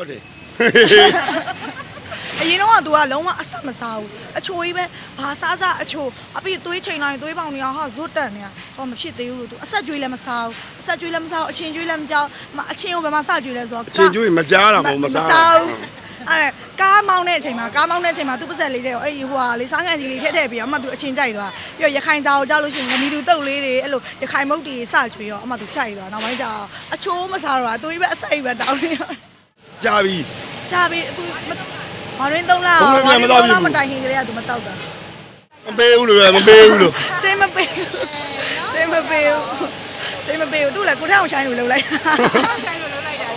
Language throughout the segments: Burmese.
ဟုတ်တယ်အရင်တော့က तू ကလုံးဝအဆက်မစားဘူးအချိုကြီးပဲဘာစားစားအချိုအပြီးသွေးချိန်လိုက်သွေးပေါင်နေအောင်ဟာဇွတ်တက်နေဟောမဖြစ်သေးဘူးလို့ तू အဆက်ကျွေးလည်းမစားဘူးအဆက်ကျွေးလည်းမစားဘူးအချင်းကျွေးလည်းမကြောက်မအချင်းကိုဘယ်မှာစကျွေးလဲဆိုတော့အချင်းကျွေးမကြားတာမဟုတ်မစားဘူးအဲကားမောင်းတဲ့အချိန်မှာကားမောင်းတဲ့အချိန်မှာသူ့ပါဆက်လေးတဲ့အဲ့ဟိုဟာလေးစားခံစီလေးထည့်ထည့်ပြီးတော့အမှသူအချင်းကြိုက်သွားပြီးတော့ရခိုင်စာကိုကြောက်လို့ရှိရင်ငမီတူတုတ်လေးတွေအဲ့လိုရခိုင်မုတ်တီစကျွေးရောအမှသူကြိုက်သွားနောက်ပိုင်းကျတော့အချိုးမစားတော့သူကြီးပဲအစိပ်ပဲတောင်းနေတော့ ကြာပြီကြပြီအခုမရင်းသုံးလားဘုံလည်းပြန်မသွားပြီမတိုင်ခင်ကလေးကသူမတောက်တာမပေးဘူးလို့ပဲမပေးဘူးလို့စိတ်မပေးဘူးစိတ်မပေးဘူးစိတ်မပေးဘူးသူလည်းကိုထအောင်ချိုင်းလို့လှုပ်လိုက်ချိုင်းလို့လှုပ်လိုက်တာ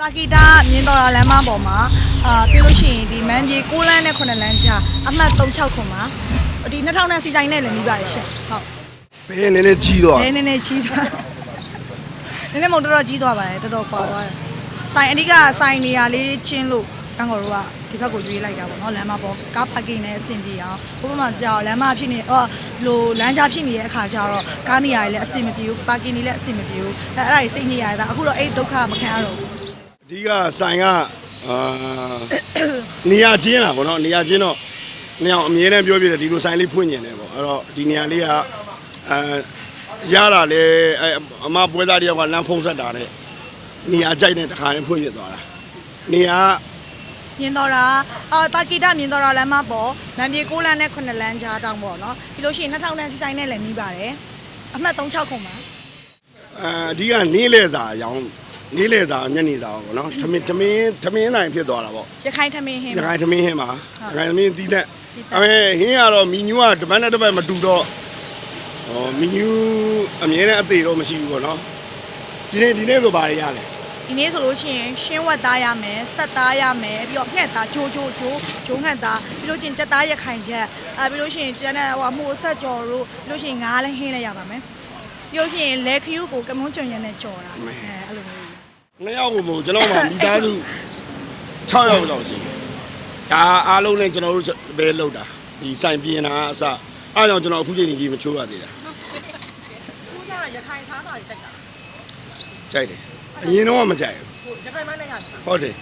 တာကီတာမြင်တော်တာလမ်းမပေါ်မှာအာပြီးလို့ရှိရင်ဒီမန်ကြီး6လမ်းနဲ့9လမ်းကြားအမှတ်36ခွန်မှာ ဒီ2000နဲ့စီဆိုင်နဲ့လည်းပြီးပါတယ်ရှင်ဟုတ်ဘယ်နည်းနည်းကြီးသွားနည်းနည်းနည်းကြီးသွားနည်းနည်းမဟုတ်တော်တော်ကြီးသွားပါတယ်တော်တော်ကွာသွားတယ်ဆိုင်အဓိကဆိုင်နေရာလေးချင်းလို့ကန်းကော်တို့ကဒီဘက်ကိုရွေးလိုက်တာပေါ့နော်လမ်းမပေါ်ကားပါကင်နဲ့အဆင်ပြေအောင်ဘုပမာကြောက်လမ်းမဖြစ်နေအော်လိုလမ်းကြားဖြစ်နေတဲ့အခါကျတော့ကားနေရာတွေလည်းအဆင်မပြေဘူးပါကင်တွေလည်းအဆင်မပြေဘူးအဲအဲ့ဒါတွေစိတ်နေရတာအခုတော့အဲ့ဒုက္ခမခံရတော့ဘူးအဓိကဆိုင်ကအာနေရာချင်းတာပေါ့နော်နေရာချင်းတော့ နေအောင်အမြဲတမ်းပြောပြတယ်ဒီလိုဆိုင်လေးဖွင့်ကျင်တယ်ပေါ့အဲ့တော့ဒီနေရာလေးကအဲရတာလေအဲအမပွဲသားတယောက်ကလမ်းဖုံးဆက်တာတဲ့နေရာကြိုက်တဲ့တခါနဲ့ဖွင့်ပြသွားတာနေရာမြင်တော့တာအာတာကီတာမြင်တော့တာလမ်းမပေါ်မန်ပြေ6လမ်းနဲ့9လမ်းကြားတောင်းပေါ့နော်ပြီးလို့ရှိရင်2000တန်းစီဆိုင်နဲ့လည်းနီးပါတယ်အမှတ်36ခုမှာအဲအဓိကနေလေစာရောင်းနေလေစာညနေစာပေါ့နော်သမင်းသမင်းသမင်းနိုင်ဖြစ်သွားတာပေါ့ရခိုင်ထမင်းဟင်းရခိုင်သမင်းဟင်းပါဟုတ်ရခိုင်သမင်းတီးတဲ့ တီးသန့်အဲဟင်းကတော့မီနူးကတပတ်နဲ့တပတ်မတူတော့ဟောမီနူးအမြဲတမ်းအသေးတော့မရှိဘူးပေါ့နော်ဒီနေ့ဒီနေ့ဆိုဘာတွေရလဲဒီနေ့ဆိုလို့ရှိရင်ရှင်းဝက်သားရမယ်ဆက်သားရမယ်ပြီးတော့ငှက်သားဂျိုးဂျိုးဂျိုးဂျိုးငှက်သားပြီးလို့ရှိရင်ကြက်သားရခိုင်ချက်အဲပြီးလို့ရှိရင်ကျန်တဲ့ဟိုမှုအဆက်ကြော်တို့ပြီးလို့ရှိရင်ငါးလည်းဟင်းလည်းရပါမယ်ပြီးလို့ရှိရင်လက်ခ ्यू ကိုကမွန်းချွန်ရနဲ့ကြော်တာအဲအဲ့လိုမျိုးနှစ်ယောက်ကိုမို့ကျွန်တော်မှမိသားစု6ယောက်လောက်ရှိတယ် ဒါအားလုံးနဲ့ကျွန်တော်တို့ပဲလောက်တာဒီဆိုင်ပြင်တာအစအားကြောင့်ကျွန်တော်အခုချိန်ကြီးမချိုးရသေးတာခုကျတော့ရခိုင်စားတာတွေကြိုက်တာကြိုက်တယ်အရင်တော့ကမကြိုက်ဘူးရခိုင်မနဲ့ရတယ်ဟုတ်တယ်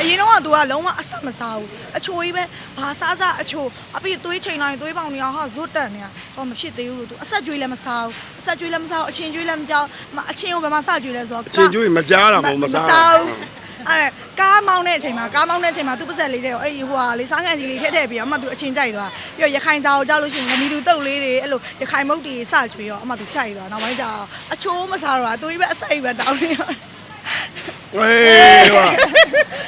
အရင်တော့က तू ကလုံးဝအဆက်မစားဘူးအချိုကြီးပဲဘာစားစားအချိုအပြီးသွေးချိန်လိုက်သွေးပေါင်နေအောင်ဟာဇွတ်တက်နေဟောမဖြစ်သေးဘူးလို့ तू အဆက်ကျွေးလည်းမစားဘူးအဆက်ကျွေးလည်းမစားဘူးအချင်းကျွေးလည်းမကြောက်မအချင်းကိုဘယ်မှာစကျွေးလဲဆိုတော့အချင်းကျွေးမကြားတာမဟုတ်မစားဘူး အဲကားမောင်းတဲ့အချိန်မှာကားမောင်းတဲ့အချိန်မှာသူ့ပါဆက်လေးတဲ့အဲ့ဟိုဟာလေးစားခံစီလေးထည့်ထည့်ပြီးတော့အမှသူအချင်းကြိုက်သွားပြီးတော့ရခိုင်စာကိုကြောက်လို့ရှိရင်ငမီတူတုတ်လေးတွေအဲ့လိုရခိုင်မုတ်တီစကျွေးရောအမှသူကြိုက်သွားနောက်ပိုင်းကျတော့အချိုးမစားတော့သူကြီးပဲအစိပ်ပဲတောင်းနေတော့ဟေးဟာ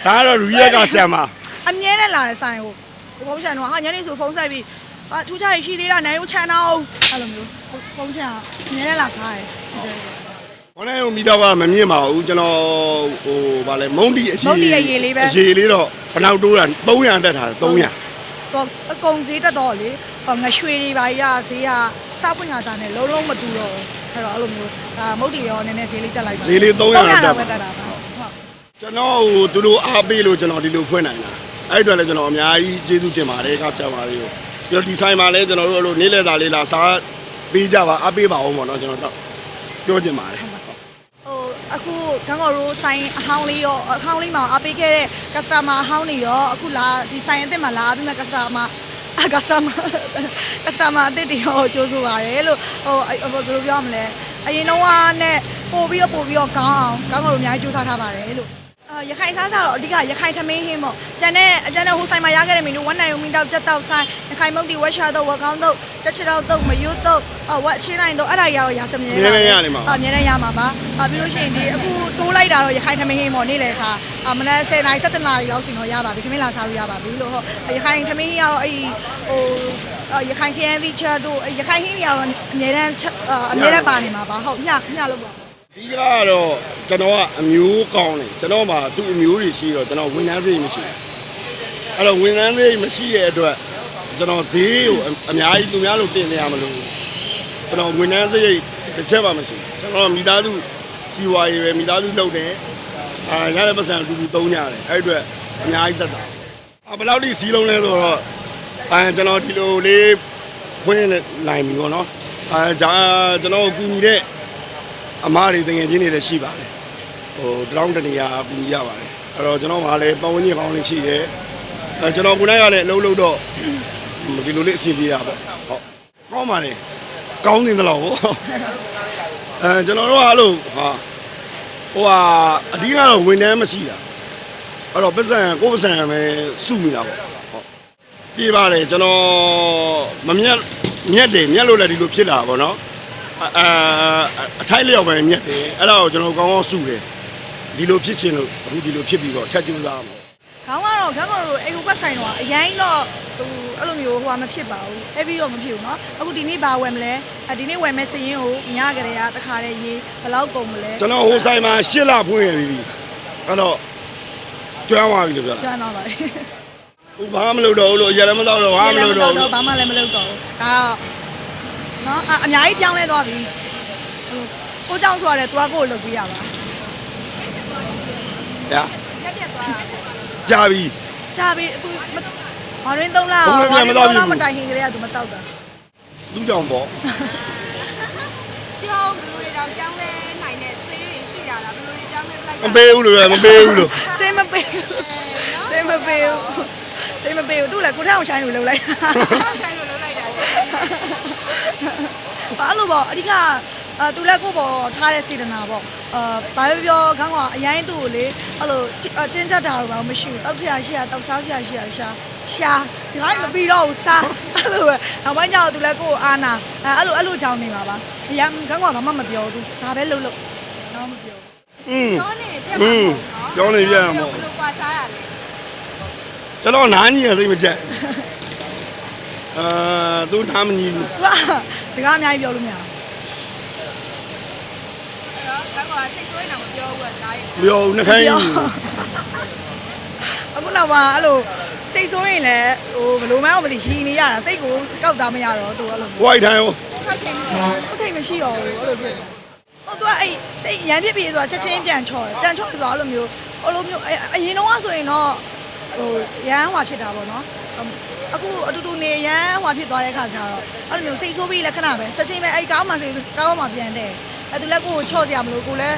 ဒါကတော့ရီရက်ကဆံပါအမြဲတမ်းလာတဲ့ဆိုင်ကိုဖုန်းချန်တော့ဟာညနေဆိုဖုန်းဆက်ပြီးအာထူးခြားရရှိသေးလားနိုင်ဦးချန်တော့အဲ့လိုမျိုးဖုန်းချန်အမြဲတမ်းလာစားတယ်။ ခေါင်းထဲကိုမိတော့ကမမြင်ပါဘူးကျွန်တော်ဟိုဗာလဲမုံတီအရှိမုံတီအရေးလေးပဲ အရှိလေးတော့ဘယ်နောက်တိုးတာ300တက်ထားတယ်300တော့အကုန်ဈေးတက်တော့လေဟောငရွှေတွေပါရဈေးကစောက်ဖွင့်ခါစားနေလုံးလုံးမတူတော့ဘူးအဲ့တော့အဲ့လိုမျိုးဒါမုတ်တီရောနည်းနည်းဈေးလေးတက်လိုက်ပါဈေးလေး300 300တက်လောက်ပါပဲတက်တာပါဟုတ်ကျွန်တော်ဟိုသူတို့အားပေးလို့ကျွန်တော်ဒီလိုဖွင့်နိုင်တာအဲ့အတွက်လည်းကျွန်တော်အများကြီးကျေးဇူးတင်ပါတယ်ကစတမာတွေကိုပြီးတော့ဒီဆိုင်မှာလည်းကျွန်တော်တို့အဲ့လိုနေ့လည်တာလေးလာစားပေးကြပါအားပေးပါအောင်ပေါ့နော်ကျွန်တော်တော့ပြောချင်ပါတယ်ဟို အခုကန်းကော်ရိုးဆိုင်အဟောင်းလေးရောအဟောင်းလေးမှာအပေးခဲ့တဲ့ customer အဟောင်းတွေရောအခုလာဒီဆိုင်အသစ်မှာလာပြီးမှ customer အ customer customer အသစ်တွေရောကြိုးဆိုပါရယ်လို့ဟိုအဲ့ဟိုဘယ်လိုပြောမလဲအရင်တော့ကနဲ့ပို့ပြီးတော့ပို့ပြီးတော့ကောင်းအောင်ကောင်းကော်လိုအများကြီးကြိုးစားထားပါတယ်လို့အာ ရခိုင်စားစားတော့အဓိကရခိုင်ထမင်းဟင်းပေါ့ကျန်တဲ့အကျန်တဲ့ဟိုဆိုင်မှာရခဲ့တဲ့မင်းတို့ဝက်နိုင်ုံမင်းတောက်ချက်တောက်ဆိုင်ရခိုင်မုတ်တီဝက်ရှာတော့ဝက်ကောင်းတော့ချက်ချစ်တော့တော့မယွတ်တော့အော်ဝက်ချင်းနိုင်တော့အဲ့ဒါရတော့ရစမြဲအများနဲ့ရနေမှာအများနဲ့ရမှာပါအာပြီးလို့ရှိရင်ဒီအခုတိုးလိုက်တာတော့ရခိုင်ထမင်းဟင်းပေါ့နေ့လေခါအမနက်10နာရီ17နာရီလောက်ဆိုတော့ရပါပြီခမင်းလာစားလို့ရပါပြီလို့ဟောရခိုင်ထမင်းဟင်းကတော့အဲ့ဟိုရခိုင်ခရမ်းသီးချက်တို့ရခိုင်ဟင်းတွေကတော့အများတန်းအများတန်းပါနေမှာပါဟုတ်ညညလို့ပါ ဒီကတော့ကျွန်တော်ကအမျိုးကောင်းတယ်ကျွန်တော်မှာသူ့အမျိုးတွေရှိတော့ကျွန်တော်ဝန်ထမ်းစိတ်မရှိဘူးအဲ့တော့ဝန်ထမ်းစိတ်မရှိတဲ့အတွက်ကျွန်တော်ဈေးကိုအများကြီးသူများလို့တင်နေရမလို့ကျွန်တော်ဝန်ထမ်းစိတ်တစ်ချက်မှမရှိဘူးကျွန်တော်မိသားစုစီဝါရေးပဲမိသားစုလုပ်တယ်အာရတဲ့ပတ်စံအတူတူသုံးကြတယ်အဲ့အတွက်အများကြီးတက်တာအဘယ်လောက်ထိစီးလုံးလဲဆိုတော့အဲကျွန်တော်ဒီလိုလေးဖွင့်နိုင်ပြီပေါ့နော်အဲဒါကျွန်တော်ကူညီတဲ့ အမားတွေတငယ်ချင်းတွေလည်းရှိပါတယ်ဟိုတရောင်းတနေရာကူညီရပါတယ်အဲ့တော့ကျွန်တော်ကလည်းပတ်ဝန်းကျင်ကောင်းလေးရှိတယ်အဲကျွန်တော်ကိုယ်တိုင်ကလည်းအလုပ်လုပ်တော့ဒီလိုလေးအဆင်ပြေတာပေါ့ဟုတ်ကောင်းပါလေကောင်းနေသလားဗောအဲကျွန်တော်တို့ကအဲ့လိုဟာဟိုဟာအဓိကတော့ဝန်ထမ်းမရှိတာအဲ့တော့ပတ်စံကိုယ်ပတ်စံပဲစုမိတာပေါ့ဟုတ်ပြေးပါတယ်ကျွန်တော်မမြက်မြက်တယ်မြက်လို့လည်းဒီလိုဖြစ်လာပါဗောနော် အာအထိုက်လျောက်ပဲမြက်တယ်အဲ့ဒါကိုကျွန်တော်ကောင်းကောင်းစုတယ်ဒီလိုဖြစ်ချင်းလို့အခုဒီလိုဖြစ်ပြီးတော့ထက်ကြိုးစားမှာ ခေါင်းကတော့ခေါင်းကတော့အိမ်ကိုပတ်ဆိုင်တော့အရင်တော့ဟိုအဲ့လိုမျိုးဟိုကမဖြစ်ပါဘူးအဲ့ပြီးတော့မဖြစ်ဘူးเนาะအခုဒီနေ့ဘာဝယ်မလဲအဒီနေ့ဝယ်မဲ့စရင်ကိုညကြတဲ့ကတခါတည်းရေးဘယ်လောက်ကုန်မလဲ ကျွန်တော်ဟိုဆိုင်မှာရှစ်လဖွင့်ရပြီအဲ့တော့ကျွမ်းသွားပြီလို့ပြောတာ ကျွမ်းတော့ပါလေ ဟိုဘာမှမလုပ်တော့ဘူးလို့အရင်လည်းမတော့တော့ဘာမှမလုပ်တော့ဘူး ဘာမှလည်းမလုပ်တော့ဘူးဒါတော့ နော်အအများကြီးပြောင်းလဲသွားပြီဟိုကိုကြောင့်ဆိုရတယ်သူကကိုယ်ကိုလုပ်ပေးရပါဗျာရက်ပြက်သွားတာကြာပြီကြာပြီအခုမဘာရင်းသုံးလားမတိုင်ခင်ကလေးကသူမတောက်တာသူ့ကြောင့်ပေါ့ပြောင်းလူတွေတော့ပြောင်းလဲနိုင်တဲ့ဆေးတွေရှိတာလားဘယ်လိုတွေပြောင်းလဲလိုက်မပေးဘူးလို့ပဲမပေးဘူးလို့ဆေးမပေးဘူးဆေးမပေးဘူးဆေးမပေးဘူးသူ့လည်းကိုထောင်ဆိုင်လို့လှုပ်လိုက်တာကိုထောင်ဆိုင်လို့လှုပ်လိုက် ဘာလို့ပေါ့အဓိကအဲသူလည်းကိုယ့်ပေါ်ထားတဲ့စေတနာပေါ့အာဘာပဲပြောခေါင်းကအရင်သူ့ကိုလေအဲ့လိုချင်းချက်တာတော့ဘာမှမရှိဘူးတောက်ထရရှိရတောက်စားရှိရရှိရရှာရှာဒီတိုင်းမပြီးတော့ဘူးစားအဲ့လိုပဲနောက်ပိုင်းကျတော့သူလည်းကိုယ့်ကိုအာနာအဲ့လိုအဲ့လိုကြောင်းနေပါပါအရင်ခေါင်းကဘာမှမပြောဘူးဒါပဲလုပ်လို့တော့မပြော อืม ပြောနေပြတ် อื မှာ ม ပေါ့ ကြောင်းနေပြန်မှာ ဘလူကွာစားရလဲ ကျွန်တော်နားကြီးရသိမချက် အာသူနားမကြီးဘူးသူကစကားအများကြီးပြောလို့မရဘူးအဲ့တော့ကောက်ကစိတ်ဆိုးနေတာမပြောဘူးကဒါရီပြောဦးနှခိုင်းကြီးအခုနောက်မှာအဲ့လိုစိတ်ဆိုးရင်လည်းဟိုဘယ်လိုမှမလို့ရှိနေရတာစိတ်ကိုကောက်တာမရတော့သူအဲ့လိုဝိုက်ထိုင်ရောထွက်ချင်းချအချိန်မရှိတော့ဘူးအဲ့လိုဖြစ်ဟုတ်သူကအဲ့စိတ်ရမ်းဖြစ်ပြီးဆိုတာချက်ချင်းပြန်ချော်တယ်ပြန်ချော်တယ်ဆိုတာအဲ့လိုမျိုးအဲ့လိုမျိုးအရင်တော့ဆိုရင်တော့ ဟိုရမ်းဟွာဖြစ်တာပေါ့နော်အခုအတူတူနေရမ်းဟွာဖြစ်သွားတဲ့ခါကျတော့အဲ့လိုမျိုးစိတ်ဆိုးပြီးလက္ခဏာပဲချက်ချင်းပဲအဲ့ကောင်းမှစိတ်ကောင်းမှပြန်တယ်အဲ့သူလည်းကိုကိုချော့ကြရမလို့ကိုလည်း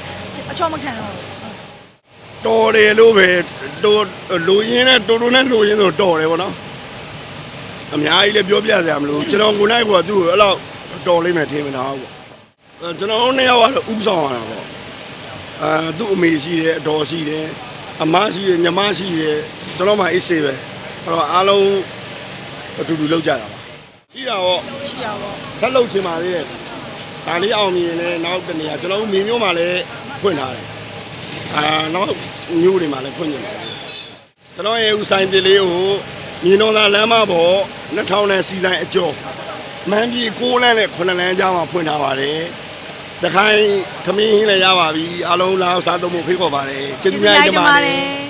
အချော့မခံတော့ဘူးတော်တယ်လို့ပဲတော်လူရင်းနဲ့တော်တော်နဲ့လူရင်းဆိုတော်တယ်ဗောနော်အများကြီးလည်းပြောပြစရာမလိုကျွန်တော်ကိုနိုင်ကသူ့ကိုအဲ့လောက်တော်လိမ့်မယ်ထင်မတာဘူးပေါ့ကျွန်တော်တို့နှစ်ယောက်ကတော့ဥဆောင်ရတာပေါ့အာသူ့အမေရှိတယ်အတော်ရှိတယ် အမရှိတယ်ညီမရှိတယ်ကျွန်တော်မှအေးစေးပဲအဲ့တော့အားလုံးအတူတူလောက်ကြတာပါရှိတာပေါ့ရှိရပါထပ်လုပ်ချင်ပါလေဒါလေးအောင်မြင်လဲနောက်တနေရာကျွန်တော်တို့မြေမျိုးမှာလည်းဖွင့်ထားတယ်အာနောက်မျိုးတွေမှာလည်းဖွင့်နေတယ်ကျွန်တော်ရဲ့ဦးဆိုင်တလေးကိုမြင်းတော်သာလမ်းမပေါ်2000နဲ့စီဆိုင်အကျော်မန်းပြည်6လမ်းနဲ့9လမ်းကြားမှာဖွင့်ထားပါတယ် တခိုင်းသမင်းဟင်းလည်းရပါပြီအားလုံးလာစားသုံးဖို့ဖိတ်ခေါ်ပါတယ်ကျေးဇူးများတင်ပါတယ်